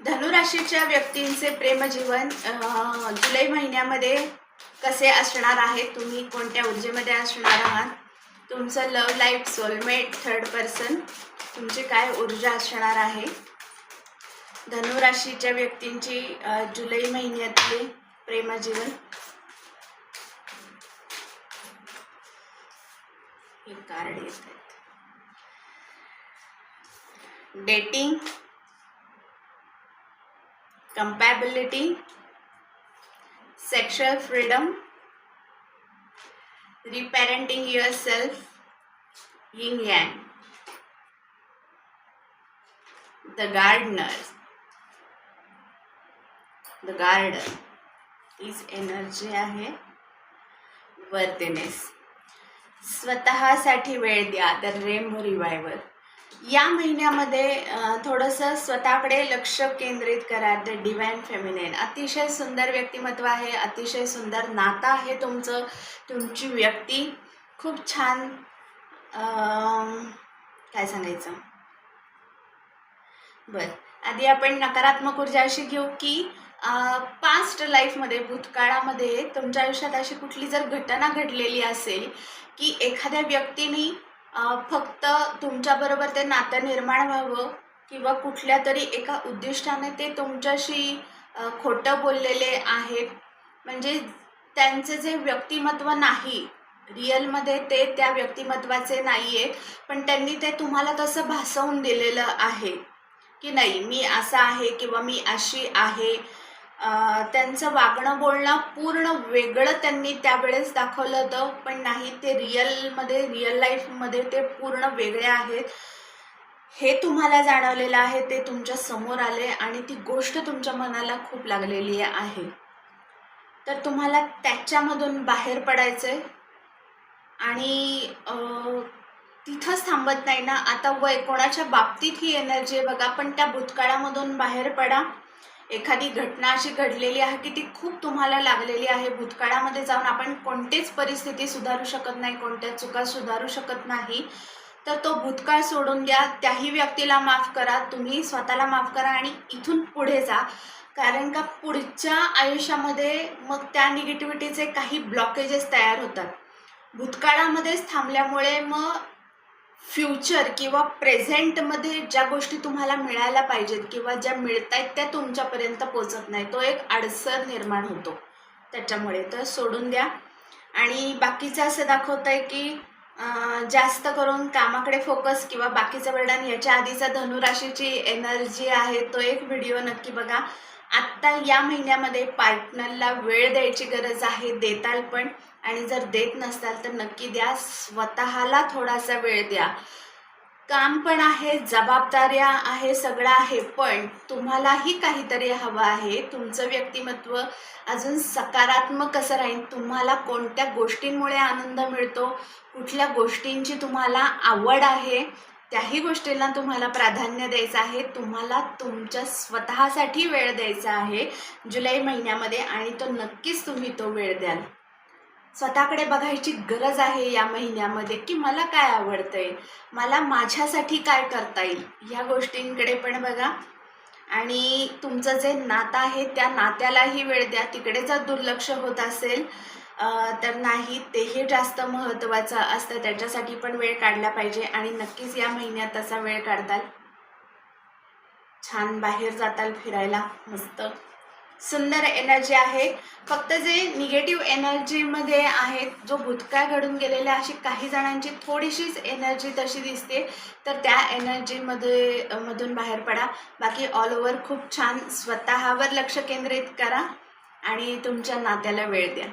धनुराशीच्या व्यक्तींचे प्रेमजीवन जुलै महिन्यामध्ये कसे असणार आहे? तुम्ही कोणत्या ऊर्जेमध्ये असणार आहात? तुमचं love life soulmate third person तुमची काय ऊर्जा असणार आहे? धनुराशीच्या व्यक्तींची जुलै महिन्यातले प्रेमजीवन. हे कार्ड येत आहेत. Dating compatibility, sexual freedom, reparenting yourself, yin yang. The gardener, the garden, हीच एनर्जी आहे वर्तनेस स्वतःसाठी वेळ द्या द रेमो रिवायवर या महिन्यामध्ये थोडंसं स्वतःकडे लक्ष केंद्रित करा. द डिवाईन फेमिनेन अतिशय सुंदर व्यक्तिमत्व आहे अतिशय सुंदर नातं आहे तुमचं तुमची व्यक्ती. खूप छान काय सांगायचं? बरं. आधी आपण नकारात्मक ऊर्जा अशी घेऊ की पास्ट लाईफमध्ये भूतकाळामध्ये तुमच्या आयुष्यात अशी कुठली जर घटना घडलेली असेल की एखाद्या व्यक्तीने फक्त तुमच्याबरोबर ते नातं निर्माण व्हावं किंवा कुठल्या तरी एका उद्दिष्टाने ते तुमच्याशी खोटं बोललेले आहेत. म्हणजे त्यांचे जे व्यक्तिमत्व नाही रिअलमध्ये ते त्या व्यक्तिमत्वाचे नाही आहेत पण त्यांनी ते तुम्हाला तसं भासवून दिलेलं आहे. की नाही मी असं आहे किंवा मी अशी आहे त्यांचं वागणं बोलणं पूर्ण वेगळं त्यांनी त्यावेळेस दाखवलं होतं पण नाही ते रिअलमध्ये रिअल लाईफमध्ये ते पूर्ण वेगळे आहेत. हे तुम्हाला जाणवलेलं आहे ते तुमच्यासमोर आले आणि ती गोष्ट तुमच्या मनाला खूप लागलेली आहे. तर तुम्हाला त्याच्यामधून बाहेर पडायचं आहे आणि तिथंच थांबत नाही ना. आता वय कोणाच्या बाबतीत ही एनर्जी आहे बघा पण त्या भूतकाळामधून बाहेर पडा. एखादी घटना अशी घडलेली आहे की ती खूप तुम्हाला लागलेली आहे? भूतकाळामध्ये जाऊन आपण कोणतीच परिस्थिती सुधारू शकत नाही कोणत्या चुका सुधारू शकत नाही. तर तो भूतकाळ सोडून द्या. त्याही व्यक्तीला माफ करा. तुम्ही स्वतःला माफ करा आणि इथून पुढे जा. कारण का पुढच्या आयुष्यामध्ये मग त्या निगेटिव्हिटीचे काही ब्लॉकेजेस तयार होतात. भूतकाळामध्येच थांबल्यामुळे मग फ्युचर किंवा प्रेझेंटमध्ये ज्या गोष्टी तुम्हाला मिळायला पाहिजेत किंवा ज्या मिळत आहेत त्या तुमच्यापर्यंत पोचत नाही तो एक अडसर निर्माण होतो त्याच्यामुळे. तर सोडून द्या. आणि बाकीचं असं दाखवत आहे की जास्त करून कामाकडे फोकस किंवा बाकीचं वर्णन याच्या आधीचा धनुराशीची एनर्जी आहे तो एक व्हिडिओ नक्की बघा. आत्ता या महिन्यामध्ये पार्टनरला वेळ द्यायची गरज आहे देताल पण. आणि जर देत नसाल तर नक्की द्या. स्वतःला थोडासा वेळ द्या. काम पण आहे जबाबदाऱ्या आहे सगळं आहे पण तुम्हालाही काहीतरी हवं आहे. तुमचं व्यक्तिमत्व अजून सकारात्मक कसं राहील तुम्हाला कोणत्या गोष्टींमुळे आनंद मिळतो? कुठल्या गोष्टींची तुम्हाला आवड आहे? त्याही गोष्टींना तुम्हाला प्राधान्य द्यायचं आहे. तुम्हाला तुमच्या स्वतःसाठी वेळ द्यायचा आहे जुलै महिन्यामध्ये आणि तो नक्कीच तुम्ही तो वेळ द्याल. स्वतःकडे बघायची गरज आहे या महिन्यामध्ये की मला काय आवडतंय? मला माझ्यासाठी काय करता येईल? ह्या गोष्टींकडे पण बघा. आणि तुमचं जे नातं आहे त्या नात्यालाही वेळ द्या. तिकडे जर दुर्लक्ष होत असेल तर नाही तेही जास्त महत्त्वाचं असतं. त्याच्यासाठी पण वेळ काढला पाहिजे. आणि नक्कीच या महिन्यात तसा वेळ काढताल. छान बाहेर जाताल फिरायला. मस्त. सुंदर एनर्जी आहे. फक्त जे निगेटिव्ह एनर्जीमध्ये आहेत जो भूतकाळ घडून गेलेल्या अशी काही जणांची थोडीशीच एनर्जी तशी दिसते. तर त्या एनर्जीमध्ये मधून बाहेर पडा. बाकी ऑल ओव्हर खूप छान स्वतःवर लक्ष केंद्रित करा आणि तुमच्या नात्याला वेळ द्या.